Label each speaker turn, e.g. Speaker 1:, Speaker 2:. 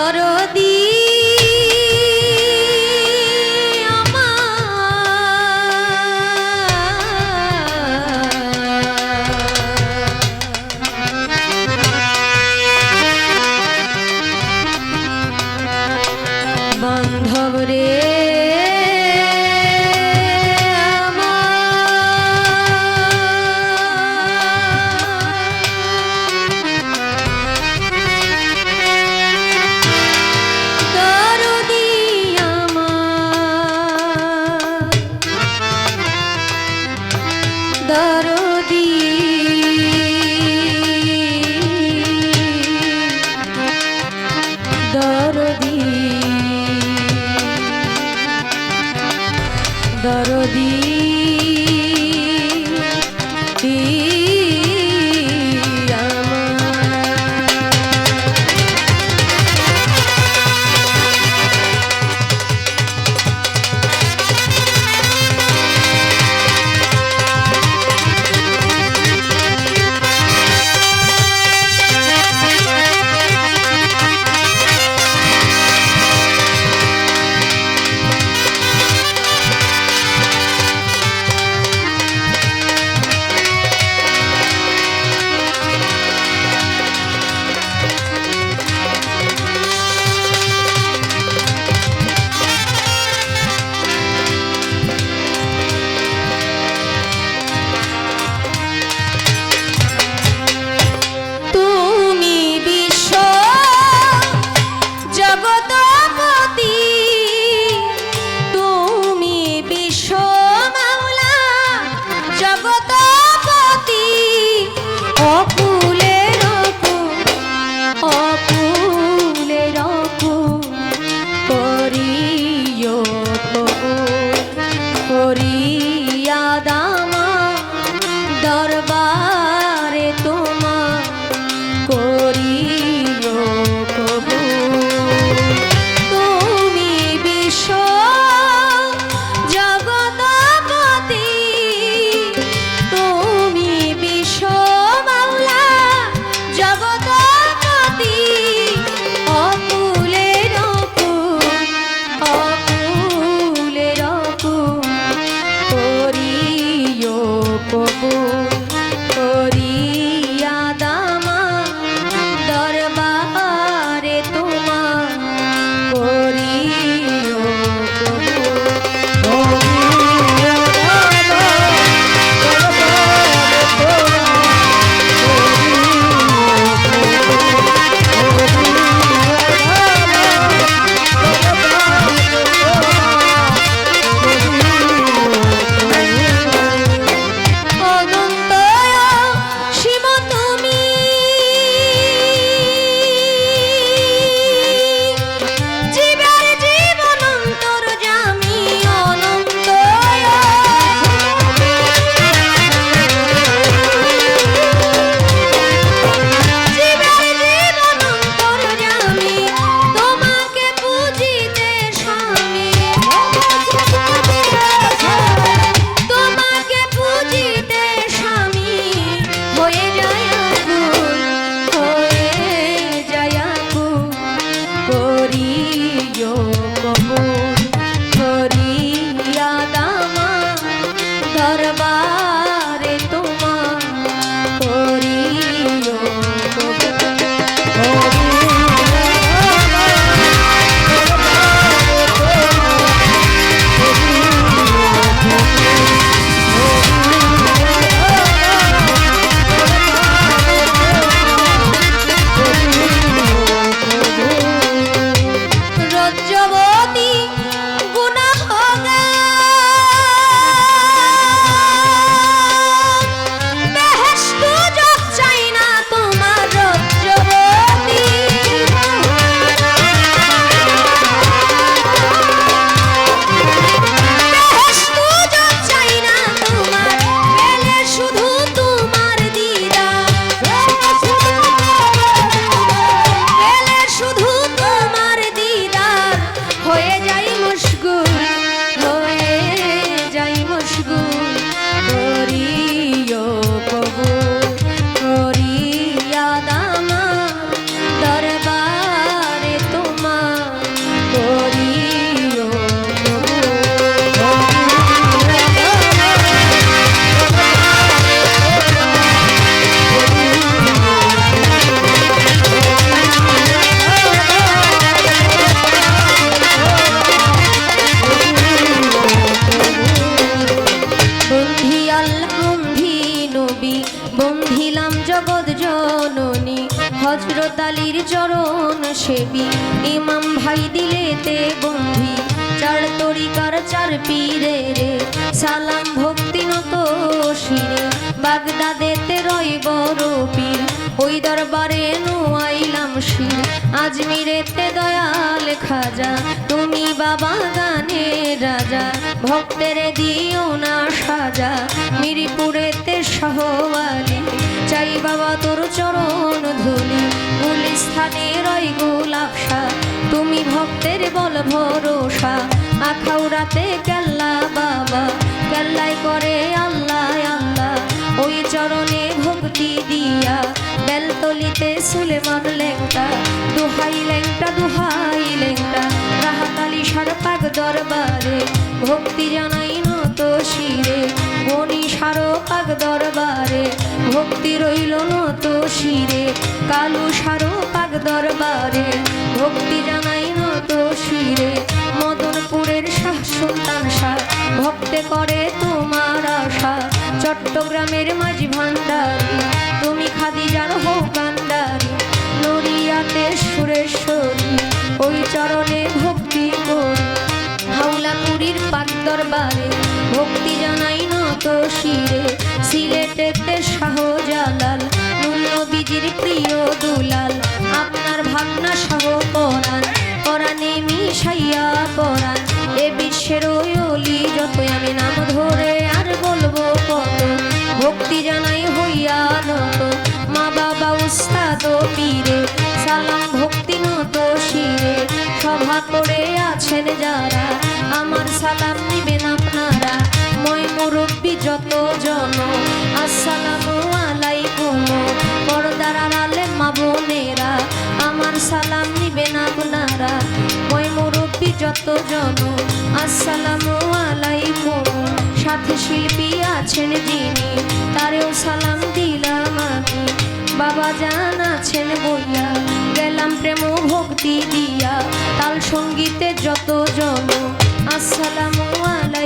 Speaker 1: দরদি বান্ধব রে। বন্ধিলাম জগৎ জননী হজরত আলীর চরণ সেবি। ইমাম ভাই দিলেতে বন্ধি, চার তরিকার চার পীরে রে। সালাম ভক্তি নত শিরে বাগদাদেতে রয় বড় পীর ওই দরবারে নুয়াইলাম শির। আজমিরেতে দয়াল খাজা তুমি বাবা গানের রাজা, ভক্তের দিও না সাজা। মিরিপুরেতে সহবালি চাই বাবা তোর চরণ ধুলি গুলিস্থানে রই গোলাপসা তুমি ভক্তের বল ভরসা। আখাউরাতে কেল্লা বাবা কেল্লাই করে আল্লাহ আল্লাহ। ওই চরণে ভক্তি দিয়া বেলতলিতে সুলেমান লেংটা, দুহাই লেংটা দুহাই লেংটা, রাহাতালি সারপাক দরবারে, ভক্তি জানাই নত শিরে, বনি সারপাক দরবারে, ভক্তি রইল নত শিরে, কালু সারপাক দরবারে, ভক্তি জানাই নত শিরে, মদনপুরের শাহ সুলতান শাহ, ভক্তে করে তোমার আশা চট্টগ্রামের সুরেশ্বরী ওই চরণে ভক্তি করি। হাওলাপুরীর পাক দরবারে ভক্তি জানাই নত শিরে। সিলেটেতে শাহজালাল নবীজির প্রিয় দুলাল। আপনার ভাবনা সহ পরাণ, পরাণে মিশাইয়া পরাণ। এ বিশ্বের ওই অলি, যতই আমি নাম ধরে আর বলব কত। ভক্তি জানাই হইয়া নত। মা বাবা উস্তাদ পীরে। সালাম সভা করে আছেন যারা, আমার সালাম নিবেন আপনারা। মই মুরব্বী যত জন, আসসালামু আলাইকুম। পর্দার আড়ালে মা বোনেরা, আমার সালাম নিবেন আপনারা। মই মুরব্বী যত জন, আসসালামু আলাইকুম। সাথে শিল্পী আছেন যিনি, তারেও সালাম বাবা জান আছেন বইয়া গেলাম প্রেম ভক্তি দিয়া। তাল সঙ্গীতে যত জন আসসালামু আলাইকুম।